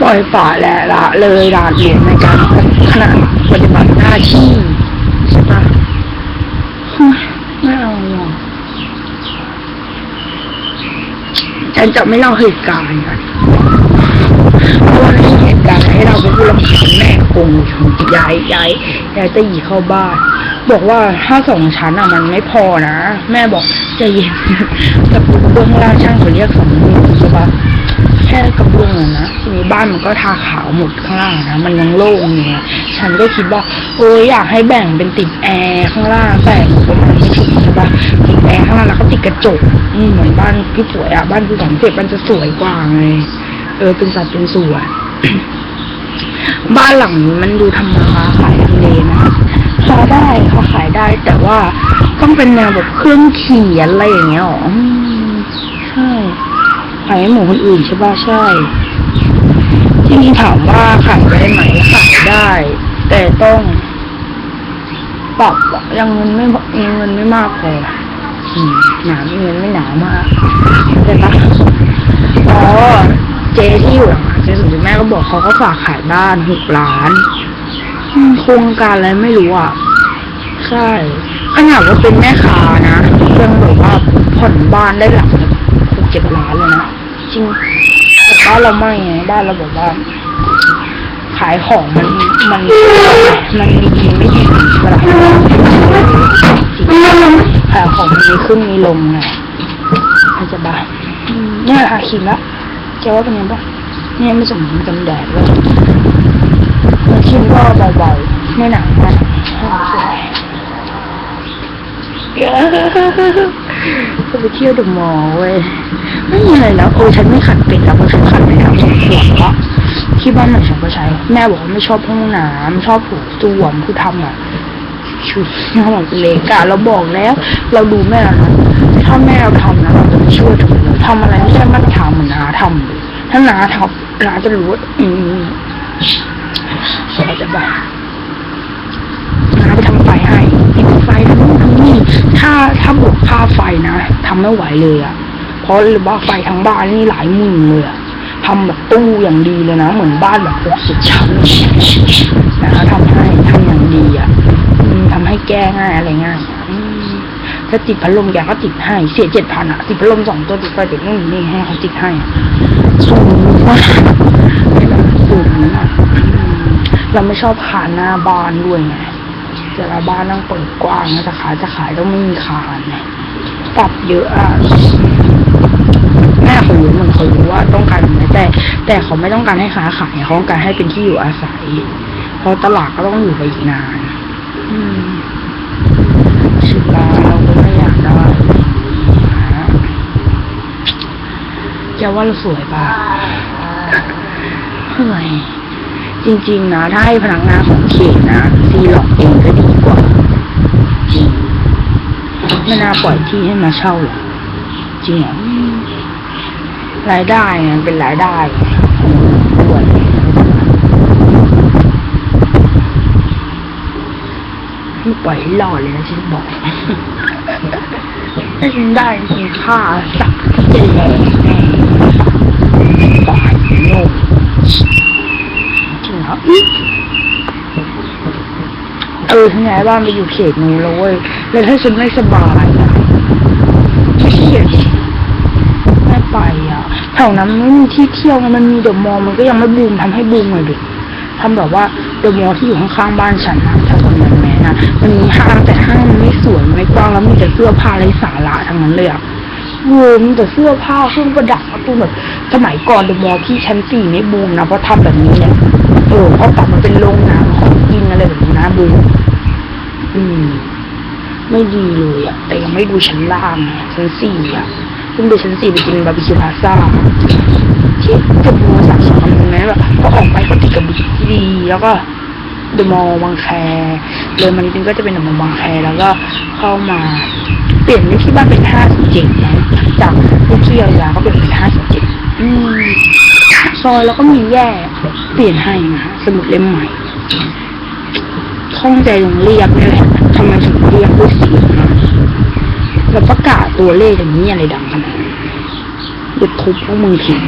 ปล่อยปละและละเลยละเลียนในการขณะปฏิบัติหน้าที่ใช่ปะเฮ้ยไม่เอาหรอกฉันจะไม่เล่าเหตุการณ์กันเพราะว่าในเหตุการณ์ให้เราไปพูดลำคาญแม่คงย้ายย้ายย้ายตะหยีเข้าบ้านบอกว่าถ้าสองชั้นอะมันไม่พอนะ แม่บอกใจเย็นกระปุกเบื้องล่างช่างเขาเรียกสองหมื่นใช่ปะแค่กระเบื้องอะนะทีนี้ บ้านมันก็ทาขาวหมดข้างล่างนะมันยังโล่งอยู่ไงฉันก็คิดว่าเอออยากให้แบ่งเป็นติดแอร์ข้างล่างแต่ประมาณไม่ถึงใช่ปะติดแอร์ข้างล่างแล้วก็ติดกระจกอืมเหมือนบ้านพี่สวยอะบ้านพี่สองเสร็จมันจะสวยกว่าไงเออเป็นสัดเป็นส่วนบ้านหลังนี้มันดูทำมาค้าขายทำเลนะพอได้เขาขายได้ แต่ว่าต้องเป็นแนวแบบเครื่องเขียนอะไรอย่างเงี้ยหรออืมใช่ขายให้หมูคนอื่นใช่ป่ะใช่ ที่นี่ถามว่าขายได้ไหมขายได้ แต่ต้องปรับอะยังเงินไม่ยังเงินไม่มากพออืมหนาเงินไม่หนามากเข้าใจปะอ๋อเจที่อยู่หลังเจสุดแม่ก็บอกเขาก็ฝากขายบ้านหกล้านอืมโครงการอะไรไม่รู้อะ ใช่ขนาดว่าเป็นแม่ค้านะยังแบบว่าผ่อนบ้านได้หลังละหกเจ็ดล้านเลยนะจริงแต่บ้านเราไม่ไงบ้านเราแบบว่า ขายของมันมันมันมีไม่ดีเวลาขายของมันมีขึ้นมีลงไงมันจะบ้าเนี่ยอาคิมละแกว่าเป็นยังไงบ้างเนี่ยไม่สมกันแดดเลยอาคิมก็เบาๆไม่หนักมากสวย ก็ไปเที่ยวเดอะมอลล์เว้ยไม่มีอะไรแล้วโอ้ฉันไม่ขัดเป็ดแล้วเพราะฉันขัดไปแล้วสองขวดละที่บ้านใหม่ฉันก็ใช้แม่บอกว่าไม่ชอบห้องน้ำชอบผูส้วมผู้ทำอะชุดห้องเล็กอะเราบอกแล้ว เราดูแม่แล้วนะถ้าแม่เราทำนะเราจะไม่ช่วยถูกเลยทำอะไรไม่ใช่มาตรฐานเหมือนน้าทำถ้าน้าทำน้าจะรู้ว่าอืมเราจะแบบ น้าไปทำไฟให้ติดไฟทั้งนู่นทั้งนี่ ถ้าถ้าไฟนะทำไม่ไหวเลยอะเพราะหรือว่าไฟทั้งบ้านนี่หลายหมื่นเลยอะทำแบบตู้อย่างดีเลยนะ เหมือนบ้านแบบหกสิบชั้นนะคะทำให้ทำอย่างดีอะอืมทำให้แก้ง่ายอะไรง่ายถ้าติดพัดลมแกก็ติดให้ เสียเจ็ดพันอะติดพัดลมสองตัวติดไฟติดนู่นนี่ให้เขาติดให้สูงมากสูงมากเราไม่ชอบขานหน้าบ้านด้วยไงแต่ละบ้านต้องเปิดกว้างนะจะขายจะขายต้องไม่มีคานไง ปรับเยอะอะแม่เขารู้เหมันเขารู้ว่าต้องการไหนแต่ แต่เขาไม่ต้องการให้ค้าขายเขาต้องการให้เป็นที่อยู่อาศัย เพราะตลาดก็ต้องอยู่ไปอีกนานอืมสิบลาเราก็ไม่อยากได้นะจะว่าเราสวยปะเฮ้ยจริง ๆ นะ ถ้าให้พนักงานของเขตนะซีหลอกเองก็ดีกว่า จริง ไม่น่าปล่อยที่ให้มาเช่าหรอกจริงเหรอรายได้ไงเป็นรายได้ควรไม่ปล่อยให้รอดเลยนะฉันบอกถ้าฉันได้จริงค่าสักจะแรงแน่ตายโลก จริงเหรออุ๊ยเอฉันย้ายบ้านไปอยู่เขตนู้นแล้วเว้ยแล้วถ้าฉันไม่สบายอะไม่เครียดไม่ไปอะแถวนั้นไม่มีที่เที่ยวไงมันมีเดอะมอลล์มันก็ยังไม่บูมทำให้บูมเลยดิทำแบบว่าเดอะมอลล์ที่อยู่ข้างๆบ้านฉันนะแถวตรงนั้นแม่นะมันมีห้างแต่ห้างมันไม่สวยมันไม่กว้างแล้วมีแต่เสื้อผ้าไร้สาระทั้งนั้นเลยอะรวมแต่เสื้อผ้าเครื่องประดับปรตูแบบสมัยก่อนเดอะมอลล์ที่ชั้นสี่ไม่บูมนะเพราะทำแบบนี้เนี่ยเออเพราะกลับมาเป็นโรงงานของกินอะไรแบบนี้นะบูม อืม ไม่ดีเลยอะแต่ยังไม่ดูชั้นล่างอะชั้นสี่อะเพิ่งดูชั้นสี่ไปกินบาร์บีคิวพาซ่าที่เกับมัวสามสองคำนึงนะแบบพอออกไปก็ติดกับบิ๊กซีแล้วก็เดอะมอลล์บางแคเลยมันนิดนึงก็จะเป็นเดอะมอลล์บางแคแล้วก็เข้ามา เปลี่ยนไปที่บ้านเป็นห้าสิบเจ็ดนะจากลูกที่ยาวๆก็เปลี่ยนเป็นห้าสิบเจ็ดอืมซอยแล้วก็มีแยกเปลี่ยนให้นะสมุดเล่มใหม่ ข้องใจตรงเรียกนี่แหละทำไมถึงเรียกด้วยเสียงนะแล้วประกาศตัวเลขอย่างนี้อะไรดังขนาดนั้นหยุดทุบพวกมึงทิ้ง